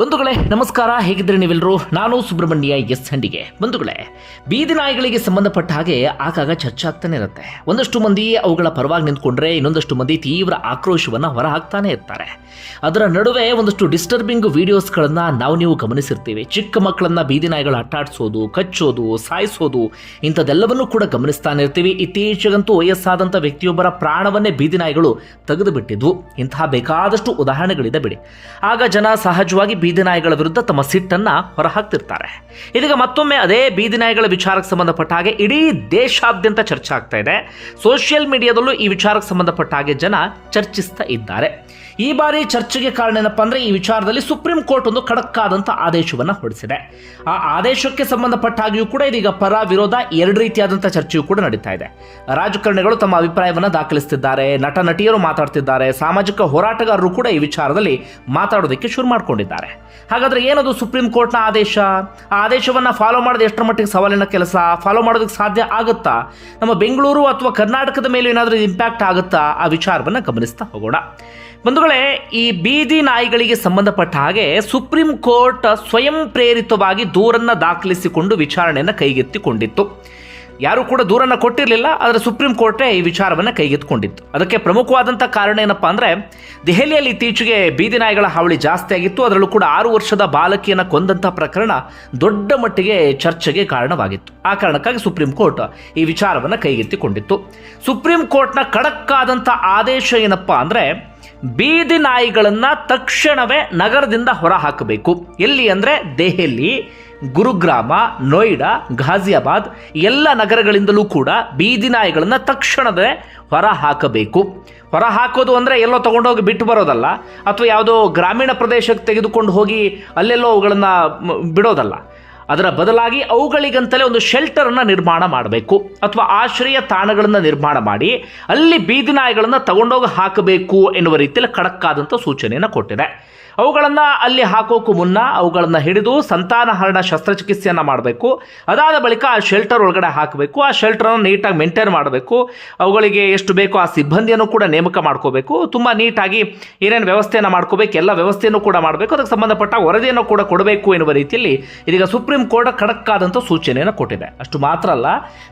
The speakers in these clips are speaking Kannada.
ಬಂಧುಗಳೇ, ನಮಸ್ಕಾರ. ಹೇಗಿದ್ರೆ ನೀವೆಲ್ಲರೂ? ನಾನು ಸುಬ್ರಹ್ಮಣ್ಯ ಎಸ್ ಹಂಡಿಗೆ. ಬಂಧುಗಳೇ, ಬೀದಿ ನಾಯಿಗಳಿಗೆ ಸಂಬಂಧಪಟ್ಟ ಹಾಗೆ ಆಗಾಗ ಚರ್ಚೆ ಆಗ್ತಾನೆ ಇರುತ್ತೆ. ಒಂದಷ್ಟು ಮಂದಿ ಅವುಗಳ ಪರವಾಗಿ ನಿಂತ್ಕೊಂಡ್ರೆ ಇನ್ನೊಂದಷ್ಟು ಮಂದಿ ತೀವ್ರ ಆಕ್ರೋಶವನ್ನು ಹೊರ ಹಾಕ್ತಾನೆ ಇರ್ತಾರೆ. ಅದರ ನಡುವೆ ಒಂದಷ್ಟು ಡಿಸ್ಟರ್ಬಿಂಗ್ ವಿಡಿಯೋಸ್ಗಳನ್ನ ನಾವು ನೀವು ಗಮನಿಸಿರ್ತೀವಿ. ಚಿಕ್ಕ ಮಕ್ಕಳನ್ನ ಬೀದಿ ನಾಯಿಗಳು ಅಟ್ಟಾಡಿಸೋದು, ಕಚ್ಚೋದು, ಸಾಯಿಸೋದು, ಇಂಥದ್ದೆಲ್ಲವನ್ನೂ ಕೂಡ ಗಮನಿಸ್ತಾನೆ ಇರ್ತೀವಿ. ಇತ್ತೀಚೆಗಂತೂ ವಯಸ್ಸಾದಂಥ ವ್ಯಕ್ತಿಯೊಬ್ಬರ ಪ್ರಾಣವನ್ನೇ ಬೀದಿ ನಾಯಿಗಳು ತೆಗೆದು ಬಿಟ್ಟಿದ್ವು ಇಂತಹ ಬೇಕಾದಷ್ಟು ಉದಾಹರಣೆಗಳಿದೆ ಬಿಡಿ. ಆಗ ಜನ ಸಹಜವಾಗಿ ಬೀದಿ ನಾಯಿಗಳ ವಿರುದ್ಧ ತಮ್ಮ ಸಿಟ್ಟನ್ನು ಹೊರಹಾಕ್ತಿರ್ತಾರೆ. ಇದೀಗ ಮತ್ತೊಮ್ಮೆ ಅದೇ ಬೀದಿ ನಾಯಿಗಳ ವಿಚಾರಕ್ಕೆ ಸಂಬಂಧಪಟ್ಟ ಹಾಗೆ ಇಡೀ ದೇಶಾದ್ಯಂತ ಚರ್ಚೆ ಆಗ್ತಾ ಇದೆ. ಸೋಷಿಯಲ್ ಮೀಡಿಯಾದಲ್ಲೂ ಈ ವಿಚಾರಕ್ಕೆ ಸಂಬಂಧಪಟ್ಟ ಹಾಗೆ ಜನ ಚರ್ಚಿಸ್ತಾ ಇದ್ದಾರೆ. ಈ ಬಾರಿ ಚರ್ಚೆಗೆ ಕಾರಣ ಏನಪ್ಪ ಅಂದ್ರೆ ಈ ವಿಚಾರದಲ್ಲಿ ಸುಪ್ರೀಂ ಕೋರ್ಟ್ ಒಂದು ಖಡಕ್ಕಾದಂಥ ಆದೇಶವನ್ನು ಹೊರಡಿಸಿದೆ. ಆ ಆದೇಶಕ್ಕೆ ಸಂಬಂಧಪಟ್ಟ ಹಾಗೆಯೂ ಕೂಡ ಇದೀಗ ಪರ ವಿರೋಧ ಎರಡು ರೀತಿಯಾದಂಥ ಚರ್ಚೆಯೂ ಕೂಡ ನಡೀತಾ ಇದೆ. ರಾಜಕಾರಣಿಗಳು ತಮ್ಮ ಅಭಿಪ್ರಾಯವನ್ನ ದಾಖಲಿಸುತ್ತಿದ್ದಾರೆ ನಟ, ನಟಿಯರು ಮಾತಾಡ್ತಿದ್ದಾರೆ, ಸಾಮಾಜಿಕ ಹೋರಾಟಗಾರರು ಕೂಡ ಈ ವಿಚಾರದಲ್ಲಿ ಮಾತಾಡೋದಕ್ಕೆ ಶುರು ಮಾಡ್ಕೊಂಡಿದ್ದಾರೆ. ಹಾಗಾದ್ರೆ ಏನದು ಸುಪ್ರೀಂ ಕೋರ್ಟ್ನ ಆದೇಶ? ಆ ಆದೇಶವನ್ನ ಫಾಲೋ ಮಾಡೋದು ಎಷ್ಟರ ಮಟ್ಟಿಗೆ ಸವಾಲಿನ ಕೆಲಸ? ಫಾಲೋ ಮಾಡೋದಕ್ಕೆ ಸಾಧ್ಯ ಆಗುತ್ತಾ? ನಮ್ಮ ಬೆಂಗಳೂರು ಅಥವಾ ಕರ್ನಾಟಕದ ಮೇಲೆ ಏನಾದರೂ ಇಂಪ್ಯಾಕ್ಟ್ ಆಗುತ್ತಾ? ಆ ವಿಚಾರವನ್ನ ಗಮನಿಸ್ತಾ ಹೋಗೋಣ. ಬಂಧುಗಳೇ, ಈ ಬೀದಿ ನಾಯಿಗಳಿಗೆ ಸಂಬಂಧಪಟ್ಟ ಹಾಗೆ ಸುಪ್ರೀಂ ಕೋರ್ಟ್ ಸ್ವಯಂ ಪ್ರೇರಿತವಾಗಿ ದೂರನ್ನ ದಾಖಲಿಸಿಕೊಂಡು ವಿಚಾರಣೆಯನ್ನು ಕೈಗೆತ್ತಿಕೊಂಡಿತ್ತು. ಯಾರು ಕೂಡ ದೂರನ್ನು ಕೊಟ್ಟಿರಲಿಲ್ಲ, ಆದರೆ ಸುಪ್ರೀಂ ಕೋರ್ಟೇ ಈ ವಿಚಾರವನ್ನು ಕೈಗೆತ್ತಿಕೊಂಡಿತ್ತು. ಅದಕ್ಕೆ ಪ್ರಮುಖವಾದಂಥ ಕಾರಣ ಏನಪ್ಪಾ ಅಂದರೆ, ದೆಹಲಿಯಲ್ಲಿ ಇತ್ತೀಚೆಗೆ ಬೀದಿ ನಾಯಿಗಳ ಹಾವಳಿ ಜಾಸ್ತಿ ಆಗಿತ್ತು, ಅದರಲ್ಲೂ ಕೂಡ ಆರು ವರ್ಷದ ಬಾಲಕಿಯನ್ನು ಕೊಂದಂಥ ಪ್ರಕರಣ ದೊಡ್ಡ ಮಟ್ಟಿಗೆ ಚರ್ಚೆಗೆ ಕಾರಣವಾಗಿತ್ತು. ಆ ಕಾರಣಕ್ಕಾಗಿ ಸುಪ್ರೀಂ ಕೋರ್ಟ್ ಈ ವಿಚಾರವನ್ನು ಕೈಗೆತ್ತಿಕೊಂಡಿತ್ತು. ಸುಪ್ರೀಂ ಕೋರ್ಟ್ನ ಕಡಕ್ಕಾದಂಥ ಆದೇಶ ಏನಪ್ಪಾ ಅಂದರೆ ಬೀದಿ ನಾಯಿಗಳನ್ನು ತಕ್ಷಣವೇ ನಗರದಿಂದ ಹೊರ ಹಾಕಬೇಕು ಎಲ್ಲಿ ಅಂದರೆ ದೆಹಲಿ, ಗುರುಗ್ರಾಮ, ನೋಯ್ಡಾ, ಘಾಜಿಯಾಬಾದ್, ಎಲ್ಲ ನಗರಗಳಿಂದಲೂ ಕೂಡ ಬೀದಿ ನಾಯಿಗಳನ್ನು ತಕ್ಷಣವೇ ಹೊರ ಹಾಕಬೇಕು ಹೊರ ಹಾಕೋದು ಅಂದರೆ ಎಲ್ಲೋ ತೊಗೊಂಡೋಗಿ ಬಿಟ್ಟು ಬರೋದಲ್ಲ, ಅಥವಾ ಯಾವುದೋ ಗ್ರಾಮೀಣ ಪ್ರದೇಶಕ್ಕೆ ತೆಗೆದುಕೊಂಡು ಹೋಗಿ ಅಲ್ಲೆಲ್ಲೋ ಅವುಗಳನ್ನು ಬಿಡೋದಲ್ಲ. ಅದರ ಬದಲಾಗಿ ಅವುಗಳಿಗಂತಲೇ ಒಂದು ಶೆಲ್ಟರನ್ನು ನಿರ್ಮಾಣ ಮಾಡಬೇಕು. ಅಥವಾ ಆಶ್ರಯ ತಾಣಗಳನ್ನು ನಿರ್ಮಾಣ ಮಾಡಿ ಅಲ್ಲಿ ಬೀದಿ ನಾಯಿಗಳನ್ನು ತಗೊಂಡೋಗಿ ಹಾಕಬೇಕು ಎನ್ನುವ ರೀತಿಯಲ್ಲಿ ಖಡಕ್ಕಾದಂಥ ಸೂಚನೆಯನ್ನು ಕೊಟ್ಟಿದೆ. ಅವುಗಳನ್ನು ಅಲ್ಲಿ ಹಾಕೋಕ್ಕೂ ಮುನ್ನ ಅವುಗಳನ್ನು ಹಿಡಿದು ಸಂತಾನಹರಣ ಶಸ್ತ್ರಚಿಕಿತ್ಸೆಯನ್ನು ಮಾಡಬೇಕು. ಅದಾದ ಬಳಿಕ ಆ ಶೆಲ್ಟರ್ ಒಳಗಡೆ ಹಾಕಬೇಕು. ಆ ಶೆಲ್ಟರನ್ನು ನೀಟಾಗಿ ಮೇಂಟೈನ್ ಮಾಡಬೇಕು. ಅವುಗಳಿಗೆ ಎಷ್ಟು ಬೇಕೋ ಆ ಸಿಬ್ಬಂದಿಯನ್ನು ಕೂಡ ನೇಮಕ ಮಾಡ್ಕೋಬೇಕು. ತುಂಬ ನೀಟಾಗಿ ಏನೇನು ವ್ಯವಸ್ಥೆಯನ್ನು ಮಾಡ್ಕೋಬೇಕು, ಎಲ್ಲ ವ್ಯವಸ್ಥೆಯನ್ನು ಕೂಡ ಮಾಡಬೇಕು. ಅದಕ್ಕೆ ಸಂಬಂಧಪಟ್ಟ ವರದಿಯನ್ನು ಕೂಡ ಕೊಡಬೇಕು ಎನ್ನುವ ರೀತಿಯಲ್ಲಿ ಇದೀಗ ಸುಪ್ರೀಂ ಕೋರ್ಟ್ ಖಡಕ್ ಆದಂಥ ಸೂಚನೆಯನ್ನು ಕೊಟ್ಟಿದೆ. ಅಷ್ಟು ಮಾತ್ರ ಅಲ್ಲ,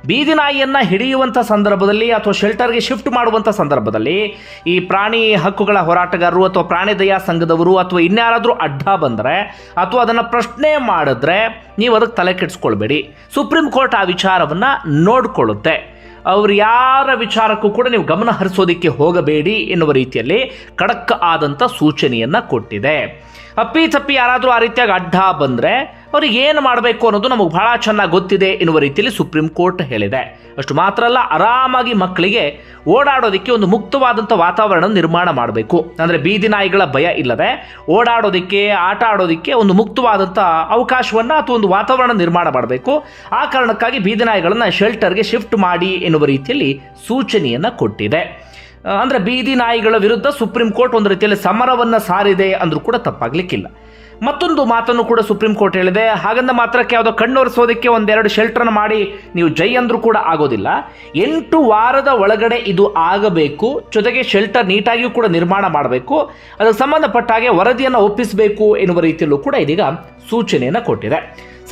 ಬೀದಿ ನಾಯಿಯನ್ನು ಹಿಡಿಯುವಂಥ ಸಂದರ್ಭದಲ್ಲಿ ಅಥವಾ ಶೆಲ್ಟರ್ಗೆ ಶಿಫ್ಟ್ ಮಾಡುವಂಥ ಸಂದರ್ಭದಲ್ಲಿ ಈ ಪ್ರಾಣಿ ಹಕ್ಕುಗಳ ಹೋರಾಟಗಾರರು ಅಥವಾ ಪ್ರಾಣಿ ದಯಾ ಸಂಘದವರು ಅಥವಾ ಇನ್ಯಾರಾದರೂ ಅಡ್ಡ ಬಂದರೆ ಅಥವಾ ಅದನ್ನು ಪ್ರಶ್ನೆ ಮಾಡಿದ್ರೆ ನೀವು ಅದಕ್ಕೆ ತಲೆ ಕೆಡಿಸ್ಕೊಳ್ಬೇಡಿ. ಸುಪ್ರೀಂ ಕೋರ್ಟ್ ಆ ವಿಚಾರವನ್ನು ನೋಡಿಕೊಳ್ಳುತ್ತೆ. ಅವ್ರು ಯಾರ ವಿಚಾರಕ್ಕೂ ಕೂಡ ನೀವು ಗಮನ ಹರಿಸೋದಕ್ಕೆ ಹೋಗಬೇಡಿ ಎನ್ನುವ ರೀತಿಯಲ್ಲಿ ಖಡಕ್ ಆದಂಥ ಸೂಚನೆಯನ್ನು ಕೊಟ್ಟಿದೆ. ಅಪ್ಪಿ ತಪ್ಪಿ ಯಾರಾದರೂ ಆ ರೀತಿಯಾಗಿ ಅಡ್ಡ ಬಂದರೆ ಅವ್ರಿಗೆ ಏನು ಮಾಡಬೇಕು ಅನ್ನೋದು ನಮಗೆ ಬಹಳ ಚೆನ್ನಾಗಿ ಗೊತ್ತಿದೆ ಎನ್ನುವ ರೀತಿಯಲ್ಲಿ ಸುಪ್ರೀಂ ಕೋರ್ಟ್ ಹೇಳಿದೆ. ಅಷ್ಟು ಮಾತ್ರ ಅಲ್ಲ, ಆರಾಮಾಗಿ ಮಕ್ಕಳಿಗೆ ಓಡಾಡೋದಕ್ಕೆ ಒಂದು ಮುಕ್ತವಾದಂಥ ವಾತಾವರಣ ನಿರ್ಮಾಣ ಮಾಡಬೇಕು. ಅಂದರೆ ಬೀದಿ ನಾಯಿಗಳ ಭಯ ಇಲ್ಲದೆ ಓಡಾಡೋದಕ್ಕೆ, ಆಟ ಆಡೋದಕ್ಕೆ ಒಂದು ಮುಕ್ತವಾದಂಥ ಅವಕಾಶವನ್ನು ಅಥವಾ ಒಂದು ವಾತಾವರಣ ನಿರ್ಮಾಣ ಮಾಡಬೇಕು. ಆ ಕಾರಣಕ್ಕಾಗಿ ಬೀದಿ ನಾಯಿಗಳನ್ನು ಶೆಲ್ಟರ್ಗೆ ಶಿಫ್ಟ್ ಮಾಡಿ ಎನ್ನುವ ರೀತಿಯಲ್ಲಿ ಸೂಚನೆಯನ್ನು ಕೊಟ್ಟಿದೆ. ಅಂದ್ರೆ ಬೀದಿ ನಾಯಿಗಳ ವಿರುದ್ಧ ಸುಪ್ರೀಂ ಕೋರ್ಟ್ ಒಂದು ರೀತಿಯಲ್ಲಿ ಸಮರವನ್ನು ಸಾರಿದೆ ಅಂದರೂ ಕೂಡ ತಪ್ಪಾಗ್ಲಿಕ್ಕಿಲ್ಲ. ಮತ್ತೊಂದು ಮಾತನ್ನು ಕೂಡ ಸುಪ್ರೀಂ ಕೋರ್ಟ್ ಹೇಳಿದೆ. ಹಾಗಂದ ಮಾತ್ರಕ್ಕೆ ಯಾವುದೋ ಕಣ್ಣೊರೆಸೋದಕ್ಕೆ ಒಂದೆರಡು ಶೆಲ್ಟರ್ನ ಮಾಡಿ ನೀವು ಜೈ ಅಂದರೂ ಕೂಡ ಆಗೋದಿಲ್ಲ. ಎಂಟು ವಾರದ ಒಳಗಡೆ ಇದು ಆಗಬೇಕು. ಜೊತೆಗೆ ಶೆಲ್ಟರ್ ನೀಟಾಗಿಯೂ ಕೂಡ ನಿರ್ಮಾಣ ಮಾಡಬೇಕು. ಅದಕ್ಕೆ ಸಂಬಂಧಪಟ್ಟ ಹಾಗೆ ವರದಿಯನ್ನು ಒಪ್ಪಿಸಬೇಕು ಎನ್ನುವ ರೀತಿಯಲ್ಲೂ ಕೂಡ ಇದೀಗ ಸೂಚನೆಯನ್ನು ಕೊಟ್ಟಿದೆ.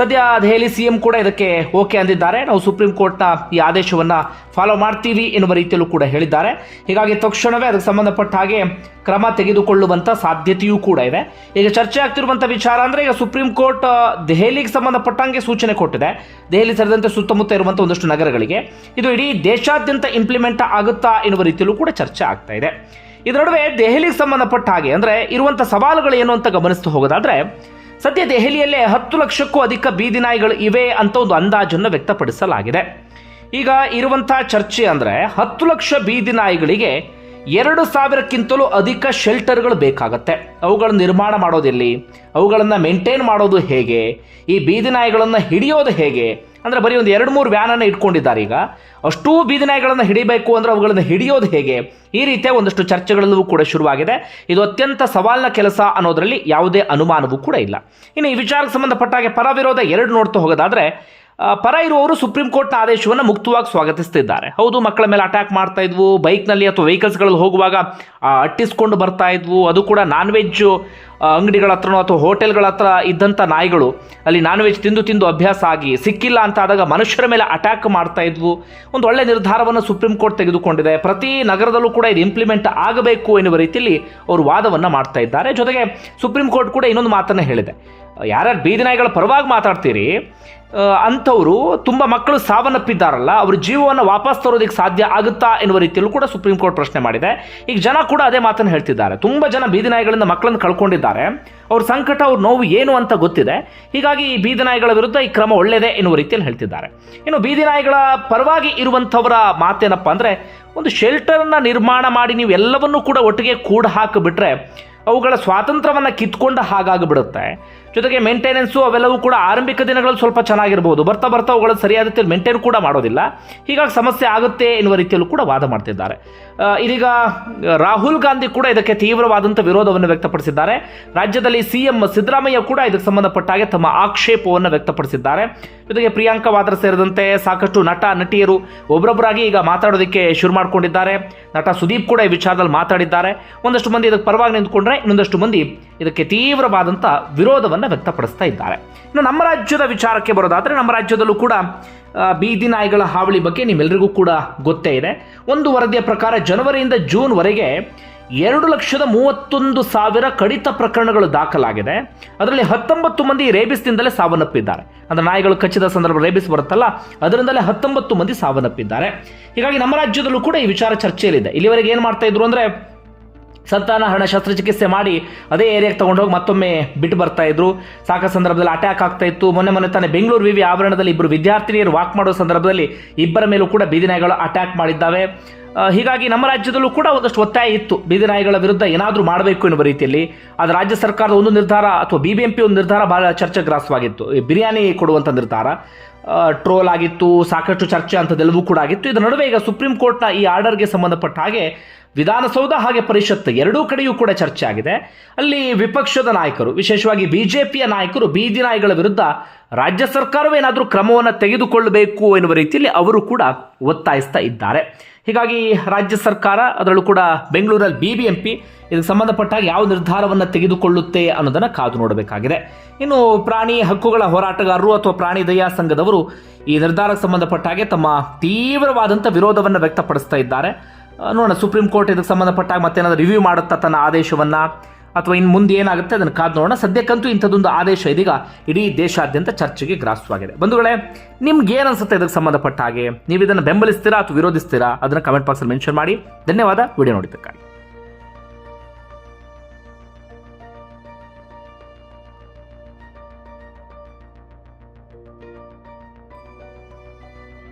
ಸದ್ಯ ದೆಹಲಿ ಸಿಎಂ ಕೂಡ ಇದಕ್ಕೆ ಓಕೆ ಅಂದಿದ್ದಾರೆ. ನಾವು ಸುಪ್ರೀಂ ಕೋರ್ಟ್ನ ಈ ಆದೇಶವನ್ನು ಫಾಲೋ ಮಾಡ್ತೀವಿ ಎನ್ನುವ ರೀತಿಯಲ್ಲೂ ಕೂಡ ಹೇಳಿದ್ದಾರೆ. ಹೀಗಾಗಿ ತಕ್ಷಣವೇ ಅದಕ್ಕೆ ಸಂಬಂಧಪಟ್ಟ ಹಾಗೆ ಕ್ರಮ ತೆಗೆದುಕೊಳ್ಳುವಂಥ ಸಾಧ್ಯತೆಯೂ ಕೂಡ ಇದೆ. ಈಗ ಚರ್ಚೆ ಆಗ್ತಿರುವಂಥ ವಿಚಾರ ಅಂದರೆ ಈಗ ಸುಪ್ರೀಂ ಕೋರ್ಟ್ ದೆಹಲಿಗೆ ಸಂಬಂಧಪಟ್ಟಂಗೆ ಸೂಚನೆ ಕೊಟ್ಟಿದೆ. ದೆಹಲಿ ಸೇರಿದಂತೆ ಸುತ್ತಮುತ್ತ ಇರುವಂಥ ಒಂದಷ್ಟು ನಗರಗಳಿಗೆ. ಇದು ಇಡೀ ದೇಶಾದ್ಯಂತ ಇಂಪ್ಲಿಮೆಂಟ್ ಆಗುತ್ತಾ ಎನ್ನುವ ರೀತಿಯಲ್ಲೂ ಕೂಡ ಚರ್ಚೆ ಆಗ್ತಾ ಇದೆ. ಇದರ ನಡುವೆ ದೆಹಲಿಗೆ ಸಂಬಂಧಪಟ್ಟ ಹಾಗೆ ಅಂದರೆ ಇರುವಂಥ ಸವಾಲುಗಳು ಏನು ಅಂತ ಗಮನಿಸ್ತಾ ಹೋಗೋದಾದ್ರೆ ಸದ್ಯ ದೆಹಲಿಯಲ್ಲೇ ಹತ್ತು ಲಕ್ಷಕ್ಕೂ ಅಧಿಕ ಬೀದಿ ನಾಯಿಗಳು ಇವೆ ಅಂತ ಒಂದು ಅಂದಾಜನ್ನು ವ್ಯಕ್ತಪಡಿಸಲಾಗಿದೆ. ಈಗ ಇರುವಂತಹ ಚರ್ಚೆ ಅಂದರೆ ಹತ್ತು ಲಕ್ಷ ಬೀದಿ ನಾಯಿಗಳಿಗೆ ಎರಡು ಸಾವಿರಕ್ಕಿಂತಲೂ ಅಧಿಕ ಶೆಲ್ಟರ್ಗಳು ಬೇಕಾಗತ್ತೆ. ಅವುಗಳ ನಿರ್ಮಾಣ ಮಾಡೋದೆಲ್ಲಿ ಅವುಗಳನ್ನು ಮೇಂಟೈನ್ ಮಾಡೋದು ಹೇಗೆ? ಈ ಬೀದಿ ನಾಯಿಗಳನ್ನು ಹಿಡಿಯೋದು ಹೇಗೆ? ಅಂದರೆ ಬರೀ ಒಂದು ಎರಡು ಮೂರು ವ್ಯಾನನ್ನು ಇಟ್ಕೊಂಡಿದ್ದಾರೆ ಈಗ. ಅಷ್ಟೂ ಬೀದಿ ನಾಯಿಗಳನ್ನು ಹಿಡಿಬೇಕು ಅಂದರೆ ಅವುಗಳನ್ನು ಹಿಡಿಯೋದು ಹೇಗೆ? ಈ ರೀತಿಯ ಒಂದಷ್ಟು ಚರ್ಚೆಗಳಲ್ಲೂ ಕೂಡ ಶುರುವಾಗಿದೆ. ಇದು ಅತ್ಯಂತ ಸವಾಲಿನ ಕೆಲಸ ಅನ್ನೋದರಲ್ಲಿ ಯಾವುದೇ ಅನುಮಾನವೂ ಕೂಡ ಇಲ್ಲ. ಇನ್ನು ಈ ವಿಚಾರಕ್ಕೆ ಸಂಬಂಧಪಟ್ಟ ಹಾಗೆ ಪರ ವಿರೋಧ ಎರಡು ನೋಡ್ತಾ ಹೋಗೋದಾದ್ರೆ ಪರ ಇರುವವರು ಸುಪ್ರೀಂ ಕೋರ್ಟ್ನ ಆದೇಶವನ್ನು ಮುಕ್ತವಾಗಿ ಸ್ವಾಗತಿಸ್ತಿದ್ದಾರೆ. ಹೌದು, ಮಕ್ಕಳ ಮೇಲೆ ಅಟ್ಯಾಕ್ ಮಾಡ್ತಾ ಇದ್ವು. ಬೈಕ್ನಲ್ಲಿ ಅಥವಾ ವೆಹಿಕಲ್ಸ್ಗಳಲ್ಲಿ ಹೋಗುವಾಗ ಅಟ್ಟಿಸ್ಕೊಂಡು ಬರ್ತಾ ಇದ್ವು. ಅದು ಕೂಡ ನಾನ್ ವೆಜ್ ಅಂಗಡಿಗಳ ಹತ್ರನೋ ಅಥವಾ ಹೋಟೆಲ್ಗಳ ಹತ್ರ ಇದ್ದಂಥ ನಾಯಿಗಳು. ಅಲ್ಲಿ ನಾನ್ ವೆಜ್ ತಿಂದು ತಿಂದು ಅಭ್ಯಾಸ ಆಗಿ ಸಿಕ್ಕಿಲ್ಲ ಅಂತ ಆದಾಗ ಮನುಷ್ಯರ ಮೇಲೆ ಅಟ್ಯಾಕ್ ಮಾಡ್ತಾ ಇದ್ವು. ಒಂದು ಒಳ್ಳೆ ನಿರ್ಧಾರವನ್ನು ಸುಪ್ರೀಂ ಕೋರ್ಟ್ ತೆಗೆದುಕೊಂಡಿದೆ. ಪ್ರತಿ ನಗರದಲ್ಲೂ ಕೂಡ ಇದು ಇಂಪ್ಲಿಮೆಂಟ್ ಆಗಬೇಕು ಎನ್ನುವ ರೀತಿಯಲ್ಲಿ ಅವರು ವಾದವನ್ನು ಮಾಡ್ತಾ ಇದ್ದಾರೆ. ಜೊತೆಗೆ ಸುಪ್ರೀಂ ಕೋರ್ಟ್ ಕೂಡ ಇನ್ನೊಂದು ಮಾತನ್ನು ಹೇಳಿದೆ. ಯಾರ್ಯಾರು ಬೀದಿ ನಾಯಿಗಳ ಪರವಾಗಿ ಮಾತಾಡ್ತೀರಿ ಅಂಥವರು ತುಂಬ ಮಕ್ಕಳು ಸಾವನ್ನಪ್ಪಿದ್ದಾರಲ್ಲ, ಅವ್ರ ಜೀವವನ್ನು ವಾಪಸ್ ತರೋದಕ್ಕೆ ಸಾಧ್ಯ ಆಗುತ್ತಾ ಎನ್ನುವ ರೀತಿಯಲ್ಲೂ ಕೂಡ ಸುಪ್ರೀಂ ಕೋರ್ಟ್ ಪ್ರಶ್ನೆ ಮಾಡಿದೆ. ಈಗ ಜನ ಕೂಡ ಅದೇ ಮಾತನ್ನು ಹೇಳ್ತಿದ್ದಾರೆ. ತುಂಬ ಜನ ಬೀದಿ ನಾಯಿಗಳಿಂದ ಮಕ್ಕಳನ್ನು ಕಳ್ಕೊಂಡಿದ್ದಾರೆ. ಅವ್ರ ಸಂಕಟ, ಅವ್ರ ನೋವು ಏನು ಅಂತ ಗೊತ್ತಿದೆ. ಹೀಗಾಗಿ ಈ ಬೀದಿ ನಾಯಿಗಳ ವಿರುದ್ಧ ಈ ಕ್ರಮ ಒಳ್ಳೆಯದೇ ಎನ್ನುವ ರೀತಿಯಲ್ಲಿ ಹೇಳ್ತಿದ್ದಾರೆ. ಇನ್ನು ಬೀದಿ ನಾಯಿಗಳ ಪರವಾಗಿ ಇರುವಂಥವರ ಮಾತೇನಪ್ಪ ಅಂದರೆ, ಒಂದು ಶೆಲ್ಟರ್ನ ನಿರ್ಮಾಣ ಮಾಡಿ ನೀವು ಎಲ್ಲವನ್ನೂ ಕೂಡ ಒಟ್ಟಿಗೆ ಕೂಡ ಹಾಕಿಬಿಟ್ರೆ, ಅವುಗಳ ಸ್ವಾತಂತ್ರ್ಯವನ್ನು ಕಿತ್ಕೊಂಡ ಹಾಗಾಗಿಬಿಡುತ್ತೆ. ಜೊತೆಗೆ ಮೇಂಟೆನೆನ್ಸು ಅವೆಲ್ಲವೂ ಕೂಡ ಆರಂಭಿಕ ದಿನಗಳಲ್ಲಿ ಸ್ವಲ್ಪ ಚೆನ್ನಾಗಿರ್ಬೋದು. ಬರ್ತಾ ಬರ್ತಾ ಅವುಗಳ ಸರಿಯಾದ ರೀತಿಯಲ್ಲಿ ಮೇಂಟೈನ್ ಕೂಡ ಮಾಡೋದಿಲ್ಲ. ಹೀಗಾಗಿ ಸಮಸ್ಯೆ ಆಗುತ್ತೆ ಎನ್ನುವ ರೀತಿಯಲ್ಲೂ ಕೂಡ ವಾದ ಮಾಡ್ತಿದ್ದಾರೆ. ಇದೀಗ ರಾಹುಲ್ ಗಾಂಧಿ ಕೂಡ ಇದಕ್ಕೆ ತೀವ್ರವಾದಂಥ ವಿರೋಧವನ್ನು ವ್ಯಕ್ತಪಡಿಸಿದ್ದಾರೆ. ರಾಜ್ಯದಲ್ಲಿ ಸಿ ಎಂ ಸಿದ್ದರಾಮಯ್ಯ ಕೂಡ ಇದಕ್ಕೆ ಸಂಬಂಧಪಟ್ಟ ಹಾಗೆ ತಮ್ಮ ಆಕ್ಷೇಪವನ್ನು ವ್ಯಕ್ತಪಡಿಸಿದ್ದಾರೆ. ಜೊತೆಗೆ ಪ್ರಿಯಾಂಕಾ ವಾದ್ರ ಸೇರಿದಂತೆ ಸಾಕಷ್ಟು ನಟ, ನಟಿಯರು ಒಬ್ಬರೊಬ್ಬರಾಗಿ ಈಗ ಮಾತಾಡೋದಕ್ಕೆ ಶುರು ಮಾಡ್ಕೊಂಡಿದ್ದಾರೆ. ನಟ ಸುದೀಪ್ ಕೂಡ ಈ ವಿಚಾರದಲ್ಲಿ ಮಾತಾಡಿದ್ದಾರೆ. ಒಂದಷ್ಟು ಮಂದಿ ಇದಕ್ಕೆ ಪರವಾಗಿ ನಿಂತ್ಕೊಂಡ್ರೆ ಇನ್ನೊಂದಷ್ಟು ಮಂದಿ ಇದಕ್ಕೆ ತೀವ್ರವಾದಂಥ ವಿರೋಧವನ್ನು ವ್ಯಕ್ತಪಡಿಸ್ತಾ ಇದ್ದಾರೆ. ಇನ್ನು ನಮ್ಮ ರಾಜ್ಯದ ವಿಚಾರಕ್ಕೆ ಬರೋದಾದರೆ ನಮ್ಮ ರಾಜ್ಯದಲ್ಲೂ ಕೂಡ ಬೀದಿ ನಾಯಿಗಳ ಹಾವಳಿ ಬಗ್ಗೆ ನಿಮ್ಮೆಲ್ಲರಿಗೂ ಕೂಡ ಗೊತ್ತೇ ಇದೆ. ಒಂದು ವರದಿಯ ಪ್ರಕಾರ ಜನವರಿಯಿಂದ ಜೂನ್ವರೆಗೆ ಎರಡು ಲಕ್ಷದ ಮೂವತ್ತೊಂದು ಸಾವಿರ ಕಡಿತ ಪ್ರಕರಣಗಳು ದಾಖಲಾಗಿದೆ. ಅದರಲ್ಲಿ ಹತ್ತೊಂಬತ್ತು ಮಂದಿ ರೇಬಿಸ್ನಿಂದಲೇ ಸಾವನ್ನಪ್ಪಿದ್ದಾರೆ. ಅಂದರೆ ನಾಯಿಗಳು ಕಚ್ಚಿದ ಸಂದರ್ಭ ರೇಬಿಸ್ ಬರುತ್ತಲ್ಲ, ಅದರಿಂದಲೇ ಹತ್ತೊಂಬತ್ತು ಮಂದಿ ಸಾವನ್ನಪ್ಪಿದ್ದಾರೆ. ಹೀಗಾಗಿ ನಮ್ಮ ರಾಜ್ಯದಲ್ಲೂ ಕೂಡ ಈ ವಿಚಾರ ಚರ್ಚೆಯಲ್ಲಿದೆ. ಇಲ್ಲಿವರೆಗೆ ಏನು ಮಾಡ್ತಾ ಇದ್ರು ಅಂದರೆ ಸಂತಾನ ಹರಣ ಶಸ್ತ್ರಚಿಕಿತ್ಸೆ ಮಾಡಿ ಅದೇ ಏರಿಯಾಗೆ ತಗೊಂಡೋಗಿ ಮತ್ತೊಮ್ಮೆ ಬಿಟ್ಟು ಬರ್ತಾ ಇದ್ರು. ಸಾಕ ಸಂದರ್ಭದಲ್ಲಿ ಅಟ್ಯಾಕ್ ಆಗ್ತಾ ಇತ್ತು. ಮೊನ್ನೆ ಮೊನ್ನೆ ತಾನೇ ಬೆಂಗಳೂರು ವಿವಿ ಆವರಣದಲ್ಲಿ ಇಬ್ಬರು ವಿದ್ಯಾರ್ಥಿನಿಯರು ವಾಕ್ ಮಾಡೋ ಸಂದರ್ಭದಲ್ಲಿ ಇಬ್ಬರ ಮೇಲೂ ಕೂಡ ಬೀದಿ ನಾಯಿಗಳು ಅಟ್ಯಾಕ್ ಮಾಡಿದ್ದಾವೆ. ಹೀಗಾಗಿ ನಮ್ಮ ರಾಜ್ಯದಲ್ಲೂ ಕೂಡ ಒಂದಷ್ಟು ಒತ್ತಾಯ ಇತ್ತು. ಬೀದಿ ನಾಯಿಗಳ ವಿರುದ್ಧ ಏನಾದರೂ ಮಾಡಬೇಕು ಎನ್ನುವ ರೀತಿಯಲ್ಲಿ. ಅದು ರಾಜ್ಯ ಸರ್ಕಾರದ ಒಂದು ನಿರ್ಧಾರ ಅಥವಾ ಬಿ ಬಿ ಎಂ ಪಿ ಒಂದು ನಿರ್ಧಾರ ಬಹಳ ಚರ್ಚೆಗ್ರಾಸವಾಗಿತ್ತು. ಬಿರಿಯಾನಿ ಕೊಡುವಂಥ ನಿರ್ಧಾರ. ಟ್ರೋಲ್ ಆಗಿತ್ತು, ಸಾಕಷ್ಟು ಚರ್ಚೆ ಅಂಥದ್ದೆಲ್ಲವೂ ಕೂಡ ಆಗಿತ್ತು. ಇದರ ನಡುವೆ ಈಗ ಸುಪ್ರೀಂ ಕೋರ್ಟ್ನ ಈ ಆರ್ಡರ್ಗೆ ಸಂಬಂಧಪಟ್ಟ ಹಾಗೆ ವಿಧಾನಸೌಧ ಹಾಗೆ ಪರಿಷತ್ ಎರಡೂ ಕಡೆಯೂ ಕೂಡ ಚರ್ಚೆ ಆಗಿದೆ. ಅಲ್ಲಿ ವಿಪಕ್ಷದ ನಾಯಕರು, ವಿಶೇಷವಾಗಿ ಬಿಜೆಪಿಯ ನಾಯಕರು, ಬೀದಿ ನಾಯಿಗಳ ವಿರುದ್ಧ ರಾಜ್ಯ ಸರ್ಕಾರವೇನಾದರೂ ಕ್ರಮವನ್ನು ತೆಗೆದುಕೊಳ್ಳಬೇಕು ಎನ್ನುವ ರೀತಿಯಲ್ಲಿ ಅವರು ಕೂಡ ಒತ್ತಾಯಿಸ್ತಾ ಇದ್ದಾರೆ. ಹೀಗಾಗಿ ರಾಜ್ಯ ಸರ್ಕಾರ ಅದರಲ್ಲೂ ಕೂಡ ಬೆಂಗಳೂರಲ್ಲಿ ಬಿ ಬಿ ಎಂ ಪಿ ಇದಕ್ಕೆ ಸಂಬಂಧಪಟ್ಟಾಗ ಯಾವ ನಿರ್ಧಾರವನ್ನು ತೆಗೆದುಕೊಳ್ಳುತ್ತೆ ಅನ್ನೋದನ್ನು ಕಾದು ನೋಡಬೇಕಾಗಿದೆ. ಇನ್ನು ಪ್ರಾಣಿ ಹಕ್ಕುಗಳ ಹೋರಾಟಗಾರರು ಅಥವಾ ಪ್ರಾಣಿ ದಯಾ ಸಂಘದವರು ಈ ನಿರ್ಧಾರಕ್ಕೆ ಸಂಬಂಧಪಟ್ಟಾಗೆ ತಮ್ಮ ತೀವ್ರವಾದಂಥ ವಿರೋಧವನ್ನು ವ್ಯಕ್ತಪಡಿಸ್ತಾ ಇದ್ದಾರೆ. ನೋಡೋಣ, ಸುಪ್ರೀಂ ಕೋರ್ಟ್ ಇದಕ್ಕೆ ಸಂಬಂಧಪಟ್ಟಾಗ ಮತ್ತೇನಾದರೂ ರಿವ್ಯೂ ಮಾಡುತ್ತಾ ತನ್ನ ಆದೇಶವನ್ನು? ಅಥವಾ ಇನ್ನು ಮುಂದೆ ಏನಾಗುತ್ತೆ, ಅದನ್ನು ಕಾದು ನೋಡೋಣ. ಸದ್ಯಕ್ಕಂತೂ ಇಂಥದ್ದೊಂದು ಆದೇಶ ಇದೀಗ ಇಡೀ ದೇಶಾದ್ಯಂತ ಚರ್ಚೆಗೆ ಗ್ರಾಸವಾಗಿದೆ. ಬಂಧುಗಳೇ, ನಿಮ್ಗೆ ಏನು ಅನ್ಸುತ್ತೆ ಇದಕ್ಕೆ ಸಂಬಂಧಪಟ್ಟ ಹಾಗೆ? ನೀವು ಇದನ್ನು ಬೆಂಬಲಿಸ್ತೀರಾ ಅಥವಾ ವಿರೋಧಿಸ್ತೀರಾ? ಅದನ್ನು ಕಮೆಂಟ್ ಬಾಕ್ಸಲ್ಲಿ ಮೆನ್ಷನ್ ಮಾಡಿ. ಧನ್ಯವಾದ, ವಿಡಿಯೋ ನೋಡಿದ್ದಕ್ಕಾಗಿ.